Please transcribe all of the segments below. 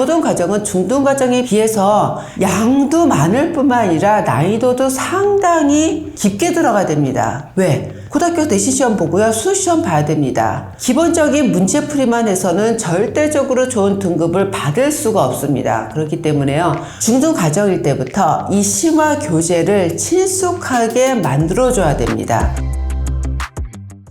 고등 과정은 중등 과정에 비해서 양도 많을 뿐만 아니라 난이도도 상당히 깊게 들어가 됩니다. 왜? 고등학교 내신 시험 보고요. 수능 시험 봐야 됩니다. 기본적인 문제풀이만 해서는 절대적으로 좋은 등급을 받을 수가 없습니다. 그렇기 때문에요. 중등 과정일 때부터 이 심화 교재를 친숙하게 만들어줘야 됩니다.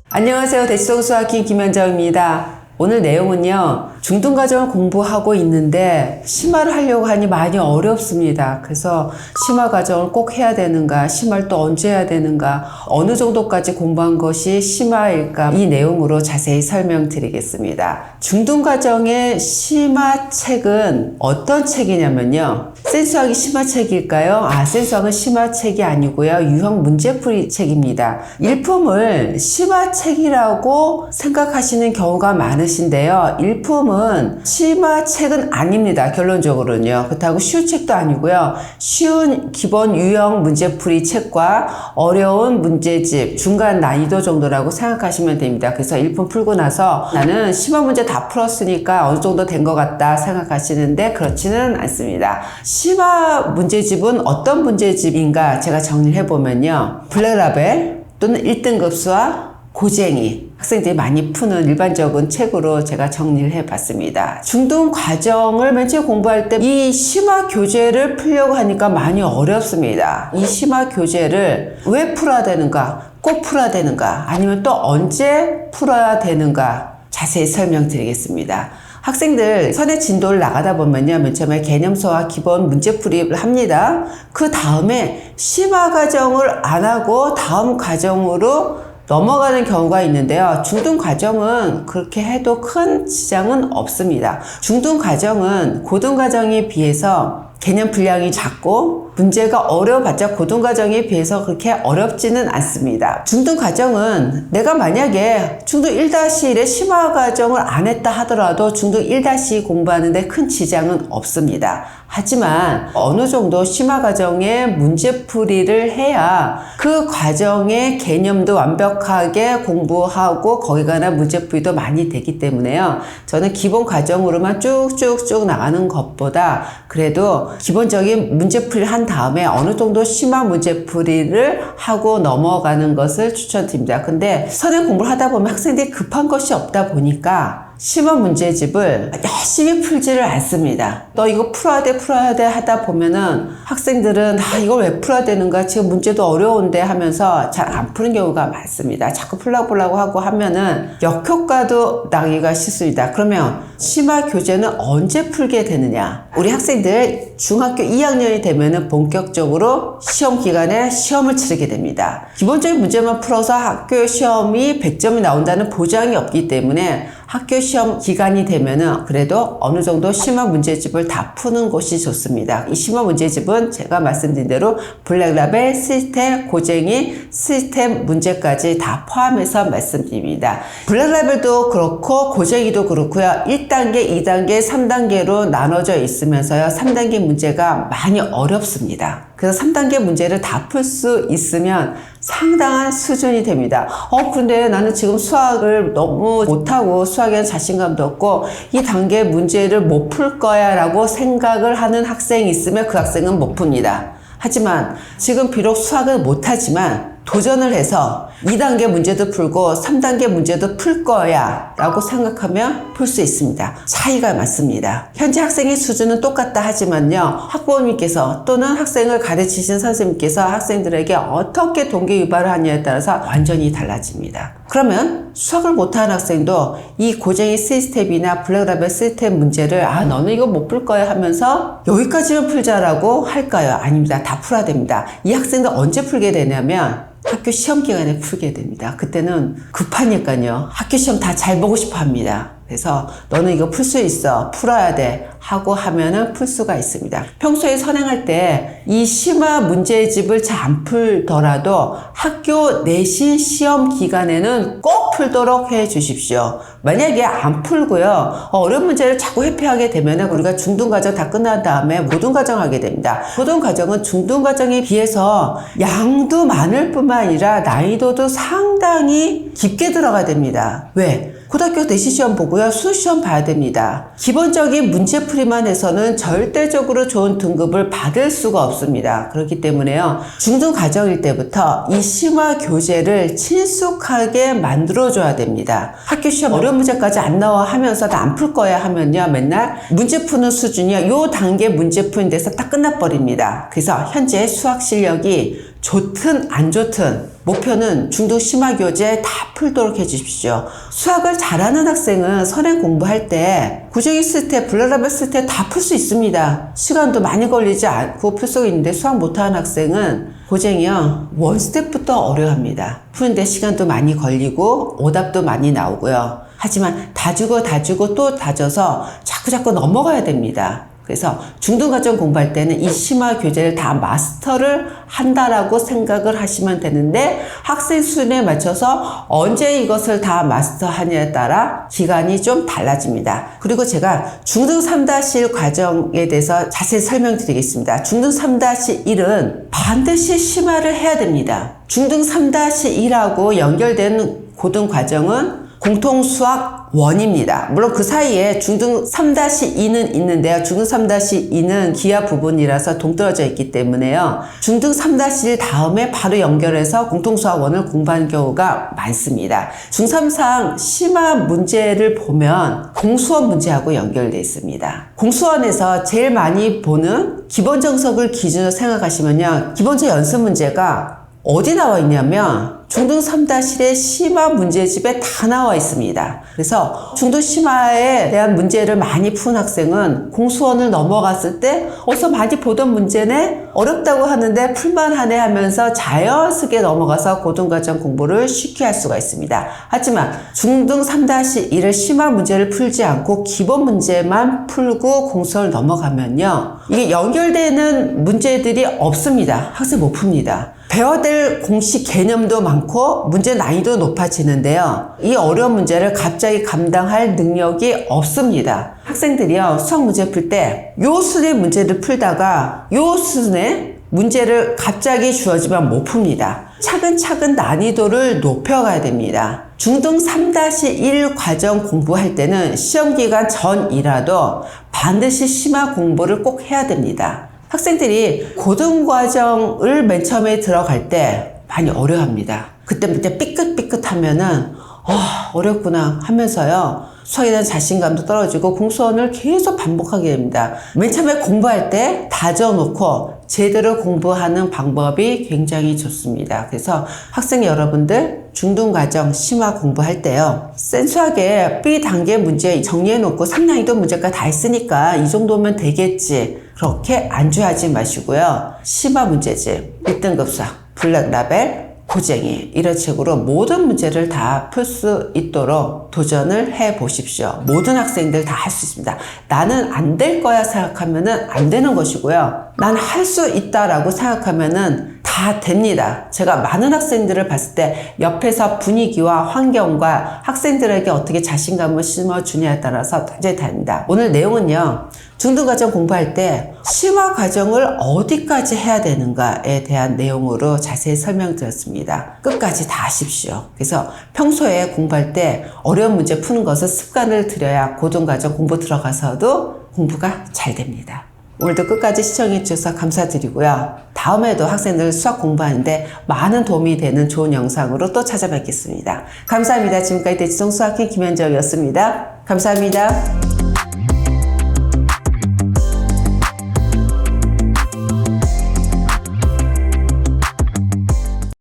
안녕하세요. 대치동 수학킹 김현정입니다. 오늘 내용은요, 중등 과정을 공부하고 있는데, 심화를 하려고 하니 많이 어렵습니다. 그래서 심화 과정을 꼭 해야 되는가, 심화를 또 언제 해야 되는가, 어느 정도까지 공부한 것이 심화일까, 이 내용으로 자세히 설명드리겠습니다. 중등 과정의 심화 책은 어떤 책이냐면요, 센수학이 심화 책일까요? 아, 센수학은 심화 책이 아니고요, 유형 문제풀이 책입니다. 일품을 심화 책이라고 생각하시는 경우가 많으신데요. 일품은 심화책은 아닙니다. 결론적으로는요. 그렇다고 쉬운 책도 아니고요. 쉬운 기본 유형 문제풀이 책과 어려운 문제집 중간 난이도 정도라고 생각하시면 됩니다. 그래서 일품 풀고 나서 나는 심화 문제 다 풀었으니까 어느 정도 된 것 같다 생각하시는데 그렇지는 않습니다. 심화 문제집은 어떤 문제집인가 제가 정리를 해보면요. 블랙라벨 또는 1등급 수학 고쟁이 학생들이 많이 푸는 일반적인 책으로 제가 정리를 해봤습니다. 중등 과정을 맨 처음 공부할 때 이 심화 교재를 풀려고 하니까 많이 어렵습니다. 이 심화 교재를 왜 풀어야 되는가? 꼭 풀어야 되는가? 아니면 또 언제 풀어야 되는가? 자세히 설명드리겠습니다. 학생들 선의 진도를 나가다 보면요. 맨 처음에 개념서와 기본 문제풀이를 합니다. 그 다음에 심화 과정을 안 하고 다음 과정으로 넘어가는 경우가 있는데요. 중등 과정은 그렇게 해도 큰 지장은 없습니다. 중등 과정은 고등 과정에 비해서 개념 분량이 작고 문제가 어려워봤자 고등 과정에 비해서 그렇게 어렵지는 않습니다. 중등 과정은 내가 만약에 중등 1-1의 심화 과정을 안 했다 하더라도 중등 1-2 공부하는데 큰 지장은 없습니다. 하지만 어느 정도 심화 과정의 문제풀이를 해야 그 과정의 개념도 완벽하게 공부하고 거기 관한 문제풀이도 많이 되기 때문에요. 저는 기본 과정으로만 쭉쭉쭉 나가는 것보다 그래도 기본적인 문제풀이를 한 다음에 어느 정도 심화 문제풀이를 하고 넘어가는 것을 추천드립니다. 근데 선행 공부를 하다 보면 학생들이 급한 것이 없다 보니까 심화 문제집을 열심히 풀지를 않습니다. 너 이거 풀어야 돼, 풀어야 돼 하다 보면은 학생들은 아, 이걸 왜 풀어야 되는가? 지금 문제도 어려운데 하면서 잘 안 푸는 경우가 많습니다. 자꾸 풀라고 하고 하면은 역효과도 나기가 쉽습니다. 그러면 심화 교재는 언제 풀게 되느냐? 우리 학생들 중학교 2학년이 되면은 본격적으로 시험 기간에 시험을 치르게 됩니다. 기본적인 문제만 풀어서 학교 시험이 100점이 나온다는 보장이 없기 때문에 학교 시험 기간이 되면은 그래도 어느 정도 심화 문제집을 다 푸는 것이 좋습니다. 이 심화 문제집은 제가 말씀드린 대로 블랙라벨, 시스템, 고쟁이, 시스템 문제까지 다 포함해서 말씀드립니다. 블랙라벨도 그렇고 고쟁이도 그렇고요. 1단계, 2단계, 3단계로 나눠져 있으면서요. 3단계 문제가 많이 어렵습니다. 그래서 3단계 문제를 다 풀 수 있으면 상당한 수준이 됩니다. 어, 근데 나는 지금 수학을 너무 못하고 수학에 자신감도 없고 이 단계 문제를 못 풀 거야 라고 생각을 하는 학생이 있으면 그 학생은 못 풉니다. 하지만 지금 비록 수학을 못하지만 도전을 해서 2단계 문제도 풀고 3단계 문제도 풀 거야 라고 생각하면 풀 수 있습니다. 차이가 많습니다. 현재 학생의 수준은 똑같다 하지만요. 학부모님께서 또는 학생을 가르치신 선생님께서 학생들에게 어떻게 동기 유발을 하냐에 따라서 완전히 달라집니다. 그러면 수학을 못하는 학생도 이 고쟁이 시스템이나 블랙라벨 시스템 문제를 아 너는 이거 못 풀 거야 하면서 여기까지만 풀자라고 할까요? 아닙니다. 다 풀어야 됩니다. 이 학생들 언제 풀게 되냐면 학교 시험 기간에 풀게 됩니다. 그때는 급하니까요. 학교 시험 다 잘 보고 싶어 합니다. 그래서 너는 이거 풀 수 있어. 풀어야 돼. 하고 하면은 풀 수가 있습니다. 평소에 선행할 때 이 심화 문제집을 잘 안 풀더라도 학교 내신 시험 기간에는 꼭 풀도록 해 주십시오. 만약에 안 풀고요. 어, 어려운 문제를 자꾸 회피하게 되면 우리가 중등 과정 다 끝난 다음에 고등과정 하게 됩니다. 고등과정은 중등 과정에 비해서 양도 많을 뿐만 아니라 난이도도 상당히 깊게 들어가 됩니다. 왜? 고등학교 내시 시험 보고요. 수능 시험 봐야 됩니다. 기본적인 문제 풀 이만 해서는 절대적으로 좋은 등급을 받을 수가 없습니다. 그렇기 때문에요. 중등 과정일 때부터 이 심화 교재를 친숙하게 만들어줘야 됩니다. 학교 시험 어려운 문제까지 안 나와 하면서 나 안 풀 거야 하면요. 맨날 문제 푸는 수준이요. 요 단계 문제 푸는 데서 딱 끝나버립니다. 그래서 현재 수학 실력이 좋든 안 좋든 목표는 중등 심화 교재 다 풀도록 해주십시오. 수학을 잘하는 학생은 선행 공부할 때 구정 있을 때 블라라벨 쓸 때 다 풀 수 있습니다. 시간도 많이 걸리지 않고 풀 수 있는데 수학 못하는 학생은 고쟁이요 원 스텝부터 어려워합니다. 푸는데 시간도 많이 걸리고 오답도 많이 나오고요. 하지만 다주고 다주고 또 다져서 자꾸자꾸 넘어가야 됩니다. 그래서 중등과정 공부할 때는 이 심화 교재를 다 마스터를 한다라고 생각을 하시면 되는데 학생 수준에 맞춰서 언제 이것을 다 마스터하냐에 따라 기간이 좀 달라집니다. 그리고 제가 중등 3-1 과정에 대해서 자세히 설명드리겠습니다. 중등 3-1은 반드시 심화를 해야 됩니다. 중등 3-1하고 연결되는 고등 과정은 공통 수학 원입니다. 물론 그 사이에 중등 3-2는 있는데요. 중등 3-2는 기하 부분이라서 동떨어져 있기 때문에요. 중등 3-1 다음에 바로 연결해서 공통 수학 원을 공부하는 경우가 많습니다. 중3상 심화 문제를 보면 공수원 문제하고 연결되어 있습니다. 공수원에서 제일 많이 보는 기본 정석을 기준으로 생각하시면요. 기본적 연습 문제가 어디 나와 있냐면 중등 3-1의 심화 문제집에 다 나와 있습니다. 그래서 중등 심화에 대한 문제를 많이 푼 학생은 공수원을 넘어갔을 때 어서 많이 보던 문제네? 어렵다고 하는데 풀만하네 하면서 자연스럽게 넘어가서 고등과정 공부를 쉽게 할 수가 있습니다. 하지만 중등 3-1을 심화 문제를 풀지 않고 기본 문제만 풀고 공수원을 넘어가면요. 이게 연결되는 문제들이 없습니다. 학생 못 풉니다. 배워야 될 공식 개념도 많고 문제 난이도 높아지는데요. 이 어려운 문제를 갑자기 감당할 능력이 없습니다. 학생들이요 수학 문제 풀 때 요 수준의 문제를 풀다가 요 수준의 문제를 갑자기 주어지면 못 풉니다. 차근차근 난이도를 높여가야 됩니다. 중등 3-1 과정 공부할 때는 시험 기간 전이라도 반드시 심화 공부를 꼭 해야 됩니다. 학생들이 고등과정을 맨 처음에 들어갈 때 많이 어려워합니다. 그때부터 삐끗삐끗 하면은, 아, 어렵구나 하면서요. 수학에 대한 자신감도 떨어지고 공수원을 계속 반복하게 됩니다. 맨 처음에 공부할 때 다져놓고 제대로 공부하는 방법이 굉장히 좋습니다. 그래서 학생 여러분들 중등과정 심화 공부할 때요. 센 수학에 B 단계 문제 정리해놓고 3난이도 문제가 다 했으니까 이 정도면 되겠지. 그렇게 안주하지 마시고요. 심화 문제집, 1등급 수학, 블랙라벨, 고쟁이 이런 책으로 모든 문제를 다 풀 수 있도록 도전을 해 보십시오. 모든 학생들 다 할 수 있습니다. 나는 안 될 거야 생각하면은 안 되는 것이고요. 난 할 수 있다라고 생각하면은 다 됩니다. 제가 많은 학생들을 봤을 때 옆에서 분위기와 환경과 학생들에게 어떻게 자신감을 심어주냐에 따라서 완전히 다릅니다. 오늘 내용은요. 중등과정 공부할 때 심화 과정을 어디까지 해야 되는가에 대한 내용으로 자세히 설명드렸습니다. 끝까지 다 하십시오. 그래서 평소에 공부할 때 어려운 문제 푸는 것을 습관을 들여야 고등과정 공부 들어가서도 공부가 잘 됩니다. 오늘도 끝까지 시청해 주셔서 감사드리고요. 다음에도 학생들 수학 공부하는데 많은 도움이 되는 좋은 영상으로 또 찾아뵙겠습니다. 감사합니다. 지금까지 대지동 수학회 김현정이었습니다. 감사합니다.